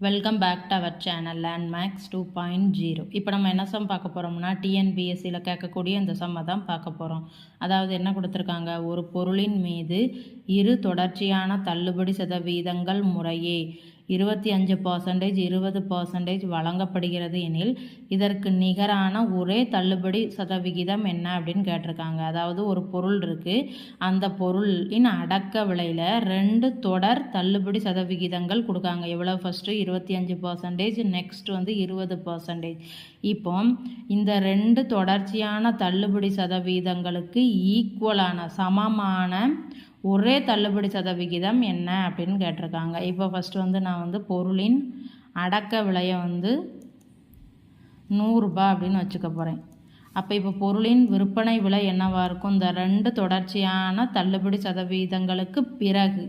Welcome back to our channel Landmax two point zero இப்போ நம்ம என்ன சம் பார்க்க போகிறோம்னா டிஎன்பிஎஸ்சியில் கேட்கக்கூடிய இந்த சம்மை தான் பார்க்க போகிறோம் அதாவது என்ன கொடுத்துருக்காங்க? ஒரு பொருளின் மீது இரு தொடர்ச்சியான தள்ளுபடி சதவீதங்கள் முறையே. இருபத்தி அஞ்சு பர்சன்டேஜ் இருபது பர்சன்டேஜ் வழங்கப்படுகிறது எனில் இதற்கு நிகரான ஒரே தள்ளுபடி சதவிகிதம் என்ன அப்படின்னு கேட்டிருக்காங்க. அதாவது ஒரு பொருள் இருக்குது அந்த பொருளின் அடக்க விலையில் ரெண்டு தொடர் தள்ளுபடி சதவிகிதங்கள் கொடுக்காங்க. எவ்வளோ ஃபஸ்ட்டு இருபத்தி அஞ்சு பர்சன்டேஜ் நெக்ஸ்ட் வந்து இருபது பர்சன்டேஜ் இப்போ இந்த ரெண்டு தொடர்ச்சியான தள்ளுபடி சதவீதங்களுக்கு ஈக்குவலான சமமான ஒரே தள்ளுபடி சதவிகிதம் என்ன அப்படின்னு கேட்டிருக்காங்க. இப்போ ஃபஸ்ட்டு வந்து நான் வந்து பொருளின் அடக்க விலையை வந்து நூறுரூபா அப்படின்னு வச்சுக்க போகிறேன் அப்போ இப்போ பொருளின் விற்பனை விலை என்னவாக இருக்கும்? இந்த ரெண்டு தொடர்ச்சியான தள்ளுபடி சதவீதங்களுக்கு பிறகு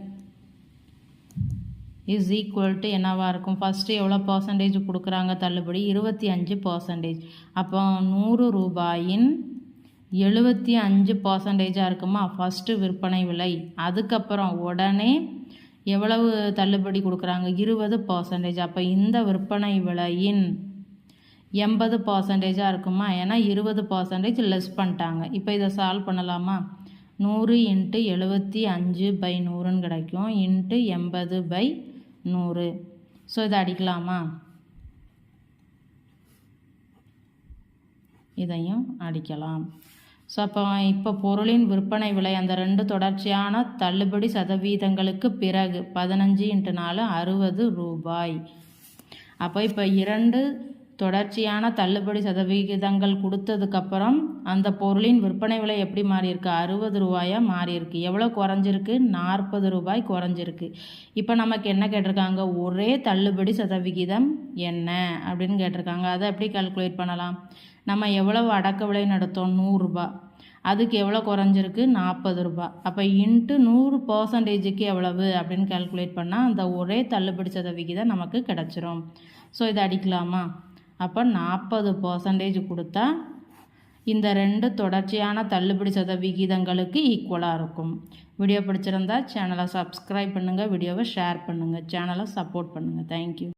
இஸ் ஈக்குவல் டு என்னவாக இருக்கும்? ஃபஸ்ட்டு எவ்வளோ பர்சன்டேஜ் கொடுக்குறாங்க தள்ளுபடி? இருபத்தி அஞ்சு பர்சன்டேஜ் அப்போ நூறு ரூபாயின் எழுபத்தி அஞ்சு பர்சன்டேஜாக இருக்குமா? ஃபஸ்ட்டு விற்பனை விலை. அதுக்கப்புறம் உடனே எவ்வளவு தள்ளுபடி கொடுக்குறாங்க? இருபது பர்சன்டேஜ் அப்போ இந்த விற்பனை விலையின் எண்பது பர்சன்டேஜாக இருக்குமா? ஏன்னா இருபது பர்சன்டேஜ் லெஸ் பண்ணிட்டாங்க. இப்போ இதை சால்வ் பண்ணலாமா? நூறு இன்ட்டு எழுபத்தி அஞ்சு பை நூறுன்னு கிடைக்கும். இன்ட்டு எண்பது பை நூறு. ஸோ இதை அடிக்கலாமா? இதையும் அடிக்கலாம். ஸோ அப்போ இப்போ பொருளின் விற்பனை விலை அந்த ரெண்டு தொடர்ச்சியான தள்ளுபடி சதவீதங்களுக்கு பிறகு பதினஞ்சு இன்ட்டு நாலு அறுபது ரூபாய். அப்போ இப்போ இரண்டு தொடர்ச்சியான தள்ளுபடி சதவிகிதங்கள் கொடுத்ததுக்கப்புறம் அந்த பொருளின் விற்பனை விலை எப்படி மாறியிருக்கு? அறுபது ரூபாயாக மாறியிருக்கு. எவ்வளோ குறைஞ்சிருக்கு? நாற்பது ரூபாய் குறைஞ்சிருக்கு. இப்போ நமக்கு என்ன கேட்டிருக்காங்க? ஒரே தள்ளுபடி சதவிகிதம் என்ன? அப்படின்னு கேட்டிருக்காங்க. அதை எப்படி கால்குலேட் பண்ணலாம்? நம்ம எவ்வளவு அடக்க விலை நடத்தோம்? நூறுரூபா அதுக்கு எவ்வளோ குறைஞ்சிருக்கு? நாற்பது ரூபா. அப்போ இன்ட்டு நூறு பர்சன்டேஜுக்கு எவ்வளவு? அப்படின்னு கால்குலேட் பண்ணால் அந்த ஒரே தள்ளுபடி சதவிகிதம் நமக்கு கிடச்சிரும். ஸோ இதை அடிக்கலாமா? அப்போ நாற்பது பர்சன்டேஜ் கொடுத்தா இந்த ரெண்டு தொடர்ச்சியான தள்ளுபடி சதவிகிதங்களுக்கு ஈக்குவலாக இருக்கும். வீடியோ பிடிச்சிருந்தா சேனலை சப்ஸ்கிரைப் பண்ணுங்கள் வீடியோவை ஷேர் பண்ணுங்கள் சேனலை சப்போர்ட் பண்ணுங்கள் தேங்க்யூ